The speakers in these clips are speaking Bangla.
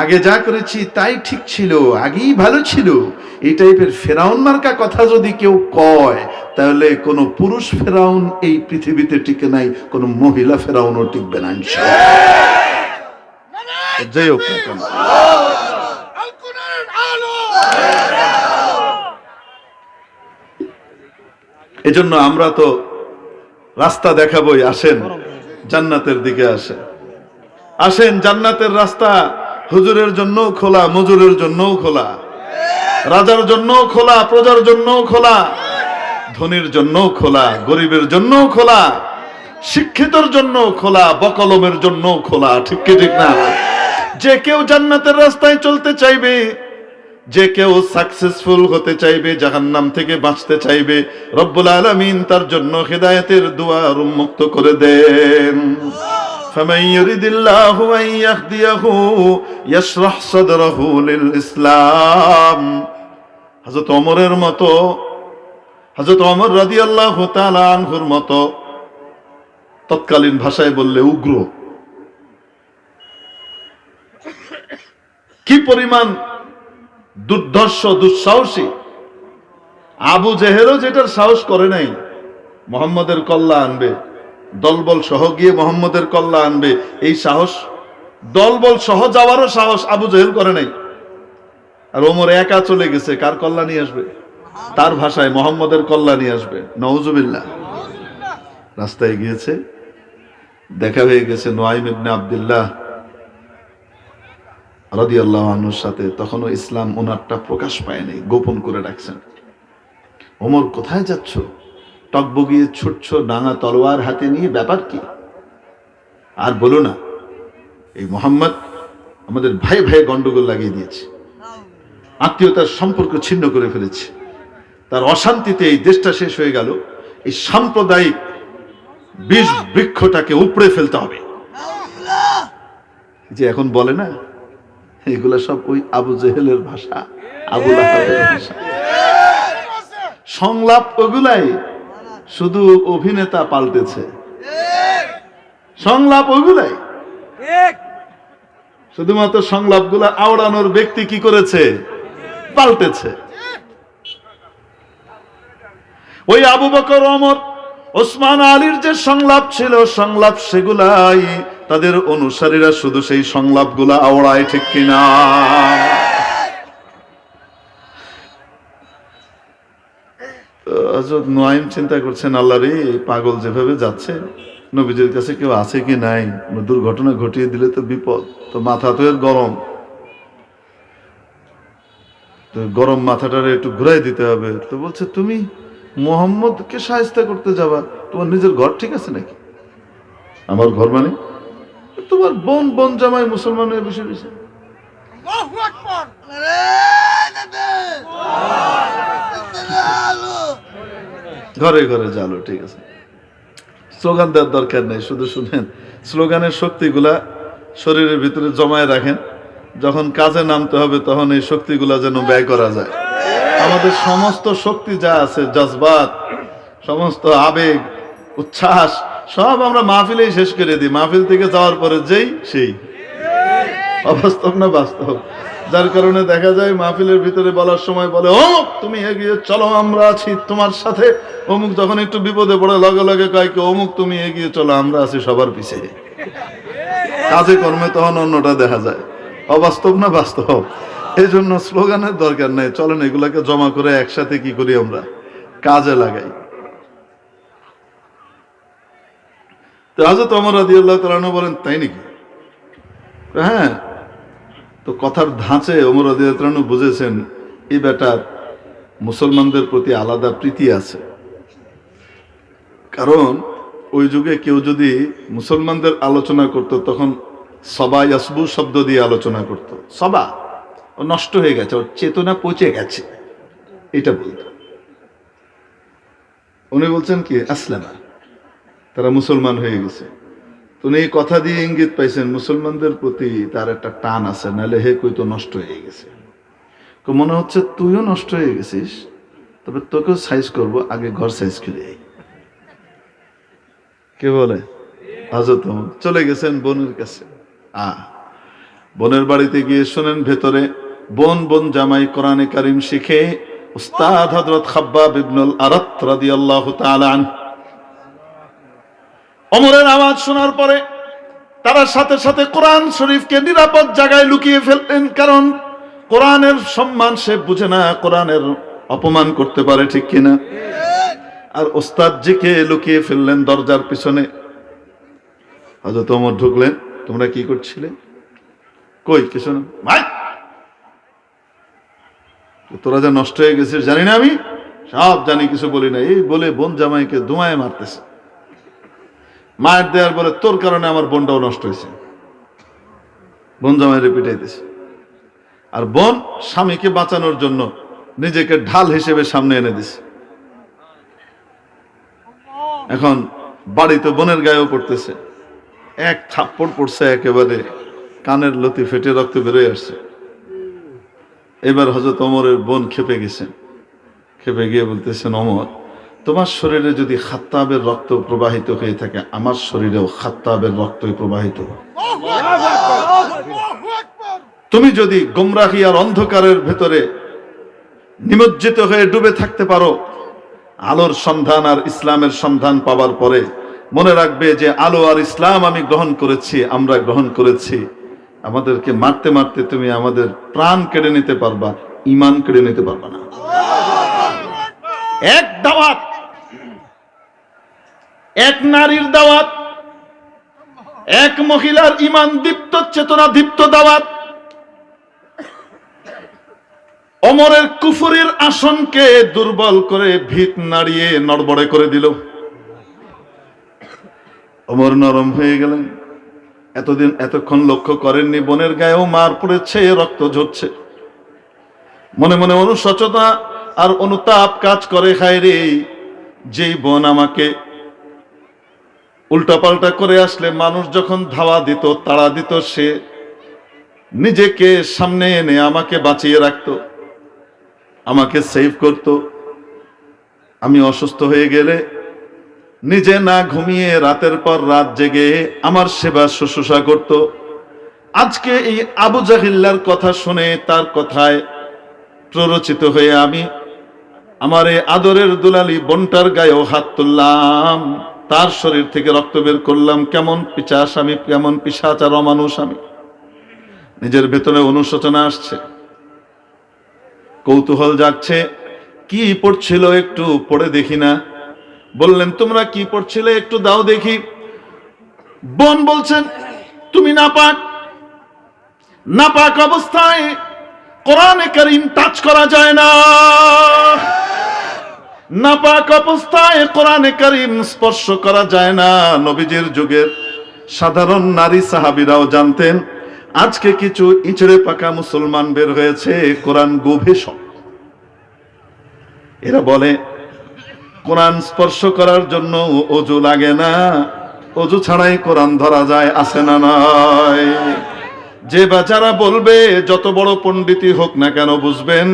আগে যা করেছি তাই ঠিক ছিল আগেই ভালো ছিল। এই টাইপের ফেরাউন মার্কা কথা যদি কেউ কয় তাহলে কোনো পুরুষ ফেরাউন এই পৃথিবীতে টিকে নাই কোনো মহিলা ফেরাউনও টিকবে না যাই হোক এজন্য আমরা তো রাস্তা দেখাবই আসেন জান্নাতের দিকে আসেন। আসেন জান্নাতের রাস্তা হুজুরের জন্য খোলা, মজুরের জন্য খোলা। রাজার জন্য খোলা, প্রজার জন্য খোলা, ধনীর জন্য খোলা, গরিবের জন্য খোলা, শিক্ষিতর জন্য খোলা, বকলমের জন্য খোলা, ঠিক কি, ঠিক না? যে কেউ জান্নাতের রাস্তায় চলতে চাইবে, যে কেউ সাকসেসফুল হতে চাইবে, জাহান্নাম থেকে বাঁচতে চাইবে, রব্বুল আলামিন তার জন্য হেদায়েতের দুয়ার উন্মুক্ত করে দেন। فمن يرد الله أن يهديه يشرح صدره للإسلام হযরত ওমরের মতো হযরত ওমর রাদিয়াল্লাহু তাআলা আনহুর মতো তৎকালীন ভাষায় বললে উগ্র কি পরিমাণ দুর্ধর্ষ দুঃসাহসী আবু জেহেরও যেটার সাহস করে নাই মোহাম্মদের কল্লা আনবে দলবল সহ গিয়ে মোহাম্মদের কল্লা আনবে। এই সাহস, দলবল সহ যাওয়ারও সাহস আবু জেহেল করে নাই। আর ওমর একা চলে গেছে, কার কল্লা নিয়ে আসবে? তার ভাষায় মোহাম্মদের কল্লা নিয়ে আসবে। নওজুবিল্লাহ। রাস্তায় গিয়েছে, দেখা হয়ে গেছে নোয়াইম ইবনে আবদুল্লাহ রাদি আল্লাহ আনুর সাথে। তখনও ইসলাম ওনারটা প্রকাশ পায়নি গোপন করে রাখছেন ওমর, কোথায় যাচ্ছ? টকবগিয়ে ছুটছ ডাঙা তলোয়ার হাতে নিয়ে, ব্যাপার কি? আর বলো না, এই মোহাম্মদ আমাদের ভাই ভাই গন্ডগোল লাগিয়ে দিয়েছে। আত্মীয়তার সম্পর্ক ছিন্ন করে ফেলেছে। তার অশান্তিতে এই দেশটা শেষ হয়ে গেল। এই সাম্প্রদায়িক বিষ বৃক্ষটাকে উপড়ে ফেলতে হবে। যে এখন বলে না, এগুলা সব ওই আবু জেহেলের ভাষা, আবু ভাষা। সংলাপ ওগুলাই শুধু অভিনেতা পাল্টেছে। সংলাপ ওগুলাই শুধুমাত্র সংলাপগুলা আওড়ানোর ব্যক্তি কি করেছে? পাল্টেছে। ওই আবু বকর অমর ওসমান, আলীর যে সংলাপ ছিল, সংলাপ সেগুলাই তাদের অনুসারীরা শুধু সেই সংলাপগুলা আওড়ায় ঠিক কিনা? তো হযরত নোয়াইম চিন্তা করছেন আল্লাহ রে এই পাগল যেভাবে যাচ্ছে নবীজির কাছে কেউ আছে কি নাই? দুর্ঘটনা ঘটিয়ে দিলে তো বিপদ তো মাথা তো এর গরম। তো গরম মাথাটারে একটু ঘুরাই দিতে হবে। তো বলছে তুমি মোহাম্মদকে সাহায্য করতে যাবা তোমার নিজের ঘর ঠিক আছে নাকি? আমার ঘর মানে? তোমার বোন বোন জামাই মুসলমান হয়ে বসে রয়েছে। ঘরে ঘরে জালো ঠিক আছে। স্লোগান দেওয়ার দরকার নেই, শুধু শুনেন। স্লোগানের শক্তিগুলা শরীরের ভিতরে জমায় রাখেন। যখন কাজে নামতে হবে, তখন এই শক্তিগুলা যেন ব্যয় করা যায়। আমাদের সমস্ত শক্তি যা আছে, জজবাত, সমস্ত আবেগ, উচ্ছ্বাস, সব আমরা মাহফিলেই শেষ করে দিই। মাহফিল থেকে যাওয়ার পরে যেই, সেই। অবাস্তব না বাস্তব? যার কারণে দেখা যায় মাহফিলের ভিতরে বলার সময় বলে অমুক তুমি এগিয়ে চলো, আমরা আছি তোমার সাথে। অমুক যখন একটু বিপদে পড়ে, লগে লগে কয় অমুক, তুমি এগিয়ে চলো, আমরা আছি সবার পিছিয়ে কাজে কর্মে তখন অন্যটা দেখা যায়। অবাস্তব না বাস্তব? এই জন্য স্লোগানের দরকার নেই। চলেন, এগুলাকে জমা করে একসাথে কি করি আমরা? কাজে লাগাই। তো হাজরত অমর রাদি আল্লাহ তালানো বলেন, তাই নাকি? হ্যাঁ তো কথার ধাঁচে অমর রাদি তালানু বুঝেছেন, এই বেটার মুসলমানদের প্রতি আলাদা প্রীতি আছে। কারণ ওই যুগে কেউ যদি মুসলমানদের আলোচনা করত, তখন সবা ইয়াসবু শব্দ দিয়ে আলোচনা করত। সবা, ও নষ্ট হয়ে গেছে, ওর চেতনা পচে গেছে। এটা বলতো। উনি বলছেন কি, আসলামা, তারা মুসলমান হয়ে গেছে। তো উনি এই কথা দিয়ে ইঙ্গিত পাইছেন, মুসলমানদের প্রতি তার একটা টান আছে, নাহলে হে কই তো নষ্ট হয়ে গেছে। মনে হচ্ছে তুইও নষ্ট হয়ে গেছিস, তবে তোকেও সাইজ করব, আগে ঘর সাইজ করে। কে বলে? হাজত চলে গেছেন বোনের কাছে। আ, বোনের বাড়িতে গিয়ে শোনেন ভেতরে, বোন বোন জামাই কোরআনে কারিম শিখে উস্তাদ হযরত খাব্বাব ইবনুল আরাত রাদিয়াল্লাহু তাআলা আনহু অমরের আওয়াজ শোনার পরে তারা সাথে সাথে কোরআন শরীফকে নিরাপদ জায়গায় লুকিয়ে ফেললেন। কারণ কোরআনের সম্মান সে বুঝে না, কোরআনের অপমান করতে পারে ঠিক কিনা। আর ওস্তাদজিকে লুকিয়ে ফেললেন দরজার পিছনে। হজরত ওমর ঢুকলেন। তোমরা কি করছিলে? কই, কিছু না। ভাই! তোরা যা নষ্ট হয়ে গেছিস, জানি না আমি? সব জানি, কিছু বলি না। এই বলে বোন জামাইকে ধুমায় মারতেছে। মায়ের দেওয়ার বলে, তোর কারণে আমার বোনটাও নষ্ট হয়েছে। বোন জামাইরে পিটাইতেছে আর বোন স্বামীকে বাঁচানোর জন্য নিজেকে ঢাল হিসেবে সামনে এনে দিছে এখন বাড়িতে বোনের গায়েও পড়তেছে। এক থাপ্পড় পড়ছে একেবারে, কানের লতি ফেটে রক্ত বেরোয় আসছে। এবার হজরত অমরের বোন খেপে গেছেন খেপে গিয়ে বলতেছেন অমর তোমার শরীরে যদি খাত্তাবের রক্ত প্রবাহিত হয়ে থাকে, আমার শরীরেও খাত্তাবের রক্তই প্রবাহিত তুমি যদি গোমরাহি আর অন্ধকারের ভেতরে নিমজ্জিত হয়ে ডুবে থাকতে পারো, আলোর সন্ধান আর ইসলামের সন্ধান পাওয়ার পরে মনে রাখবে যে আলো আর ইসলাম আমি গ্রহণ করেছি, আমরা গ্রহণ করেছি। আমাদেরকে মারতে মারতে তুমি আমাদের প্রাণ কেড়ে নিতে পারবা, ইমান কেড়ে নিতে পারবা না। এক দাওয়াত এক নারীর দাওয়াত, এক মহিলার ইমান দীপ্ত চেতনা দীপ্ত দাওয়াত, অমরের কুফুরির আসনকে দুর্বল করে ভিত নাড়িয়ে নড়বড়ে করে দিল। অমর নরম হয়ে গেলেন। এতদিন এতক্ষণ লক্ষ্য করেননি, বোনের গায়েও মার পড়েছে, রক্ত ঝরছে। মনে মনে অনুশোচনা আর অনুতাপ কাজ করে খায় রে, যেই বোন আমাকে উল্টাপাল্টা করে আসলে মানুষ যখন ধাওয়া দিত, তাড়া দিত, সে নিজেকে সামনে এনে আমাকে বাঁচিয়ে রাখত, আমাকে সেভ করত। আমি অসুস্থ হয়ে গেলে নিজে না ঘুমিয়ে রাতের পর রাত জেগে আমার সেবা শুশ্রূষা করত। আজকে এই আবু জাহিল্লার কথা শুনে তার কথায় প্ররোচিত হয়ে আমি আমার এই আদরের দুলালি বন্টার গায়েও হাত তুললাম। তার শরীর থেকে রক্ত বের করলাম, কেমন পিচাস আমি, কেমন পিসাচার অমানুষ আমি। নিজের ভেতরে অনুশোচনা আসছে। কৌতূহল যাচ্ছে কি পড়ছিল একটু পড়ে দেখি না। বললেন, তোমরা কি পড়ছিলে একটু দাও দেখি। বোন বলছেন, তুমি নাপাক নাপাক অবস্থায় কোরআনে করিম টাচ করা যায় না। নাপাক অবস্থায় কোরআনে করিম স্পর্শ করা যায় না নবীজির যুগের সাধারণ নারী সাহাবিরাও জানতেন, আজকে কিছু ইচড়ে পাকা মুসলমান বের হয়েছে, কোরআন গভীষক এরা বলে, কোরআন স্পর্শ করার জন্য অজু লাগে না, অজু ছাড়াই কোরআন ধরা যায় আসে না নয়। যে বাচ্চারা বলবে, যত বড় পণ্ডিতই হোক না কেন বুঝবেন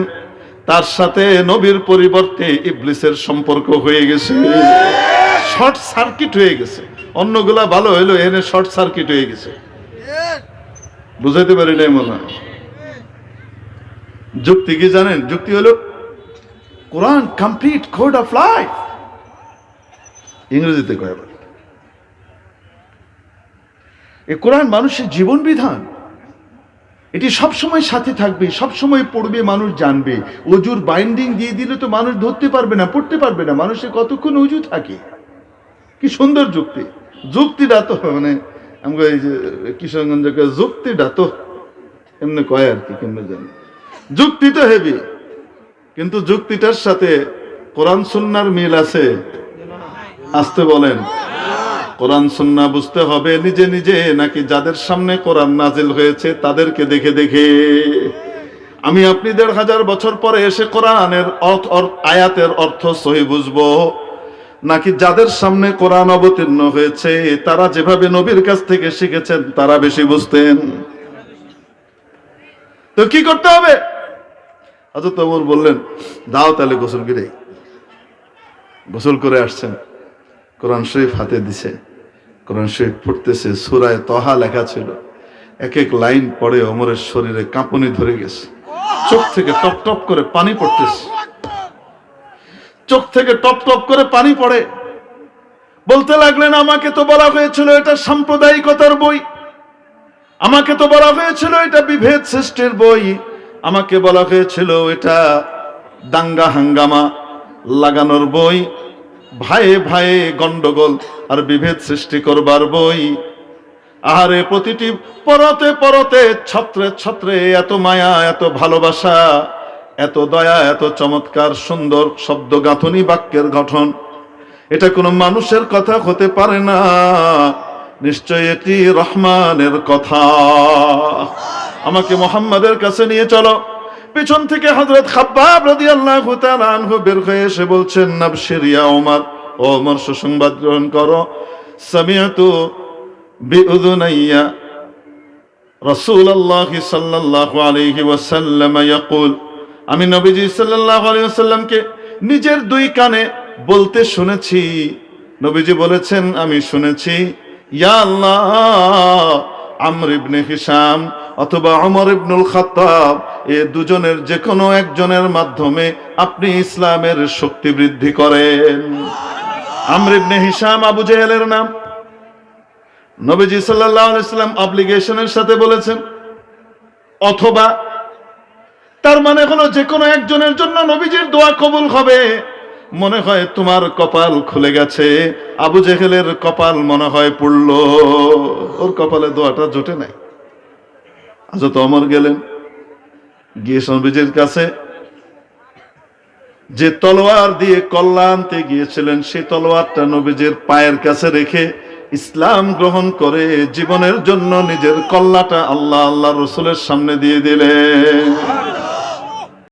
তার সাথে নবীর পরিবর্তে ইবলিসের সম্পর্ক হয়ে গেছে। শর্ট সার্কিট হয়ে গেছে। অন্যগুলা ভালো হইল, এনে শর্ট সার্কিট হয়ে গেছে। বুঝাইতে পারি নাই মনে হয়। যুক্তি কি জানেন? যুক্তি হলো, Quran complete code of life. ইংরেজিতে কয় আবার এই কোরআন মানুষের জীবন বিধান। এটি সব সময় সাথে থাকবে, সব সময় পড়বে, মানুষ জানবে। অজুর বাইন্ডিং দিয়ে দিলে তো মানুষ ধরতে পারবে না, পড়তে পারবে না, মানুষের কতক্ষণ অজু থাকে? কি সুন্দর যুক্তি। যুক্তিটা তো মানে আমাকে এই যে যুক্তিটা তো এমনি কয় আর কি, কেমনে জানি। যুক্তি তো হেভি, কিন্তু যুক্তিটার সাথে কোরআন সুন্নার মিল আছে, আসতে বলেন। কোরআন সুন্না বুঝতে হবে। নিজে নিজে নাকি যাদের সামনে কোরআন নাজিল হয়েছে তাদেরকে দেখে দেখে। আমি আপনি দেড় হাজার বছর পরে এসে কোরআনের অর্থ আয়াতের অর্থ সহি বুঝব। নাকি যাদের সামনে কোরআন অবতীর্ণ হয়েছে, তারা যেভাবে নবীর কাছ থেকে শিখেছেন, তারা বেশি বুঝতেন। তো কি করতে হবে? হজরত ওমর বললেন, দাও তাহলে গোসল গিরে গোসল করে আসছেন। কোরআন শরীফ হাতে দিছে। কোরআন শরীফ পড়তেছে, সুরায় তহা লেখা ছিল। এক এক লাইন পড়ে অমরের শরীরে কাঁপুনি ধরে গেছে। চোখ থেকে টপ টপ করে পানি পড়তেছে। চোখ থেকে টপ টপ করে পানি পড়ে। বলতে লাগলেন, আমাকে তো বলা হয়েছিল এটা সাম্প্রদায়িকতার বই। আমাকে তো বলা হয়েছিল এটা বিভেদ সৃষ্টির বই। আমাকে বলা হয়েছিল এটা দাঙ্গা হাঙ্গামা লাগানোর বই। ভাইয়ে ভাইয়ে গন্ডগোল আর বিভেদ সৃষ্টি করবার বই। আহারে প্রতিটি পরতে পরতে ছত্রে ছত্রে এত মায়া, এত ভালোবাসা, এত দয়া, এত চমৎকার সুন্দর শব্দ গাঁথনি বাক্যের গঠন। এটা কোনো মানুষের কথা হতে পারে না নিশ্চয় এটি রহমানের কথা। আমাকে মোহাম্মদের কাছে নিয়ে চলো। পিছন থেকে হযরত খাব্বাব রাদিয়াল্লাহু তাআলা আনহু বের হয়ে এসে বলছেন নাবশিরিয়া ওমর ও ওমর সুসংবাদ গ্রহণ করো। সামিআতু বিউযুনাইয়া, রাসূলুল্লাহ সাল্লাল্লাহু আলাইহি ওয়াসাল্লাম ইয়াকুল। আমি নবীজি সাল্লাল্লাহু আলাইহি ওয়াসাল্লামকে নিজের দুই কানে বলতে শুনেছি। নবীজি বলেছেন, আমি শুনেছি, ইয়া আল্লাহ আমর ইবনে হিসাম অথবা অমর ইবনুল খাত্তাব, এ দুজনের যে কোনো একজনের মাধ্যমে আপনি ইসলামের শক্তি বৃদ্ধি করেন। আমর ইবনে হিসাম আবু জেহেলের নাম। নবীজি সাল্লাম অব্লিগেশনের সাথে বলেছেন, অথবা তার মানে হলো যে কোনো একজনের জন্য নবীজির দোয়া কবুল হবে। মনে হয় তোমার কপাল খুলে গেছে। আবু জেহেলের কপাল মনে হয় পড়ল। ওর কপালে দোয়াটা জোটে নাই। আজত অমর গেলেন, গিয়ে নবীজির কাছে। যে তলোয়ার দিয়ে কল্লা আনতে গিয়েছিলেন সেই তলোয়ারটা নবীজির পায়ের কাছে রেখে ইসলাম গ্রহণ করে জীবনের জন্য নিজের কল্লাটা আল্লাহ আল্লাহ রসুলের সামনে দিয়ে দিলেন।